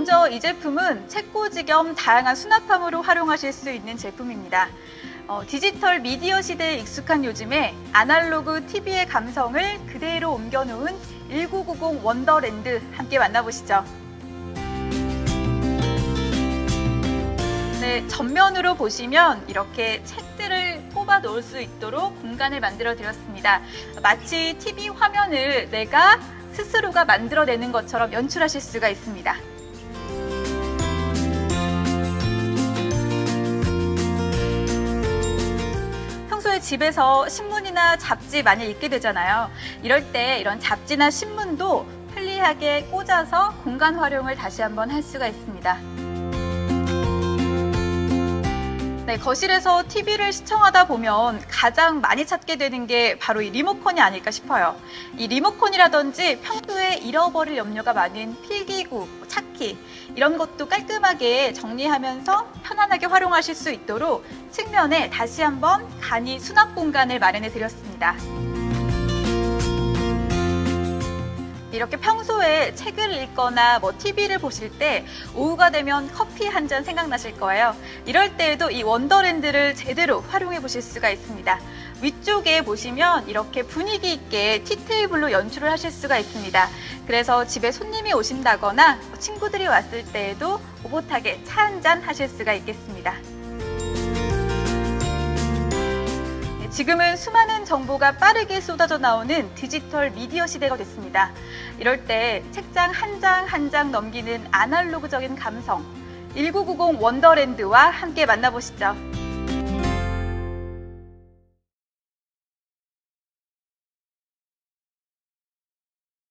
먼저 이 제품은 책꽂이 겸 다양한 수납함으로 활용하실 수 있는 제품입니다. 어, 디지털 미디어 시대에 익숙한 요즘에 아날로그 TV의 감성을 그대로 옮겨놓은 1990 원더랜드 함께 만나보시죠. 네, 전면으로 보시면 이렇게 책들을 뽑아 놓을 수 있도록 공간을 만들어 드렸습니다. 마치 TV 화면을 내가 스스로가 만들어내는 것처럼 연출하실 수가 있습니다. 집에서 신문이나 잡지 많이 읽게 되잖아요. 이럴 때 이런 잡지나 신문도 편리하게 꽂아서 공간 활용을 다시 한번 할 수가 있습니다. 네, 거실에서 TV를 시청하다 보면 가장 많이 찾게 되는 게 바로 이 리모컨이 아닐까 싶어요. 이 리모컨이라든지 평소에 잃어버릴 염려가 많은 필기구, 차키 이런 것도 깔끔하게 정리하면서 편안하게 활용하실 수 있도록 측면에 다시 한번 간이 수납 공간을 마련해 드렸습니다. 이렇게 평소에 책을 읽거나 뭐 TV를 보실 때 오후가 되면 커피 한 잔 생각나실 거예요. 이럴 때에도 이 원더랜드를 제대로 활용해 보실 수가 있습니다. 위쪽에 보시면 이렇게 분위기 있게 티테이블로 연출을 하실 수가 있습니다. 그래서 집에 손님이 오신다거나 친구들이 왔을 때에도 오붓하게 차 한 잔 하실 수가 있겠습니다. 지금은 수많은 정보가 빠르게 쏟아져 나오는 디지털 미디어 시대가 됐습니다. 이럴 때 책장 한 장 한장 넘기는 아날로그적인 감성, 1990 원더랜드와 함께 만나보시죠.